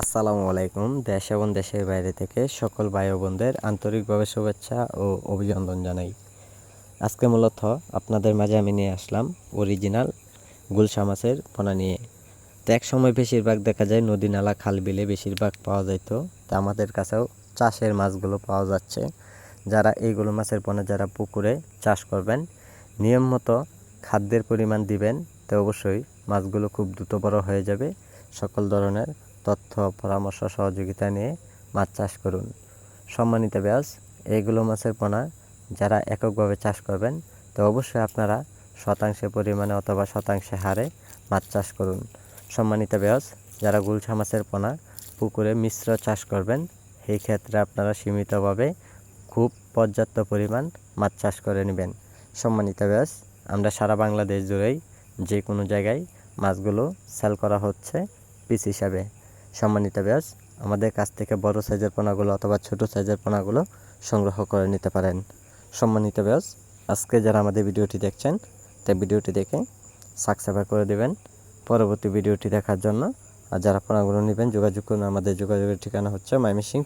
আসসালামু আলাইকুম। দেশ এবং দেশের বাইরে থেকে সকল ভাই বোনদের আন্তরিকভাবে শুভেচ্ছা ও অভিনন্দন জানাই। আজকে মূলত আপনাদের মাঝে আমি নিয়ে আসলাম অরিজিনাল গুলশা মাছের পোনা নিয়ে। তো এক সময় বেশিরভাগ দেখা যায় নদী নালা, খাল বিলে বেশিরভাগ পাওয়া যেত তা আমাদের কাছেও চাষের মাছগুলো পাওয়া যাচ্ছে। যারা এইগুলো মাছের পোনা যারা পুকুরে চাষ করবেন, নিয়ম মতো খাদ্যের পরিমাণ দিবেন, তো অবশ্যই মাছগুলো খুব দ্রুত বড় হয়ে যাবে। সকল ধরনের তথ্য, পরামর্শ, সহযোগিতা নিয়ে মাছ চাষ করুন। সম্মানিত ব্যাস এইগুলো মাছের পোনা। যারা এককভাবে চাষ করবেন, তো অবশ্যই আপনারা শতাংশে পরিমাণে অথবা শতাংশে হারে মাছ চাষ করুন। সম্মানিত ব্যাস যারা গুলশা মাছের পোনা পুকুরে মিশ্র চাষ করবেন, সেই ক্ষেত্রে আপনারা সীমিতভাবে খুব পর্যাপ্ত পরিমাণ মাছ চাষ করে নেবেন। সম্মানিত ব্যাস আমরা সারা বাংলাদেশ জুড়েই যে কোনো জায়গায় মাছগুলো সেল করা হচ্ছে পিস হিসাবে। সম্মানিত ব্যাস আমাদের কাছ থেকে বড় সাইজের পোনাগুলো অথবা ছোট সাইজের পোনাগুলো সংগ্রহ করে নিতে পারেন। সম্মানিত ব্যাস আজকে যারা আমাদের ভিডিওটি দেখছেন, তাই ভিডিওটি দেখে সাবস্ক্রাইব করে দেবেন। পরবর্তী ভিডিওটি দেখার জন্য, আর যারা পোনাগুলো নেবেন, যোগাযোগ করুন। আমাদের যোগাযোগের ঠিকানা হচ্ছে ময়মনসিংহ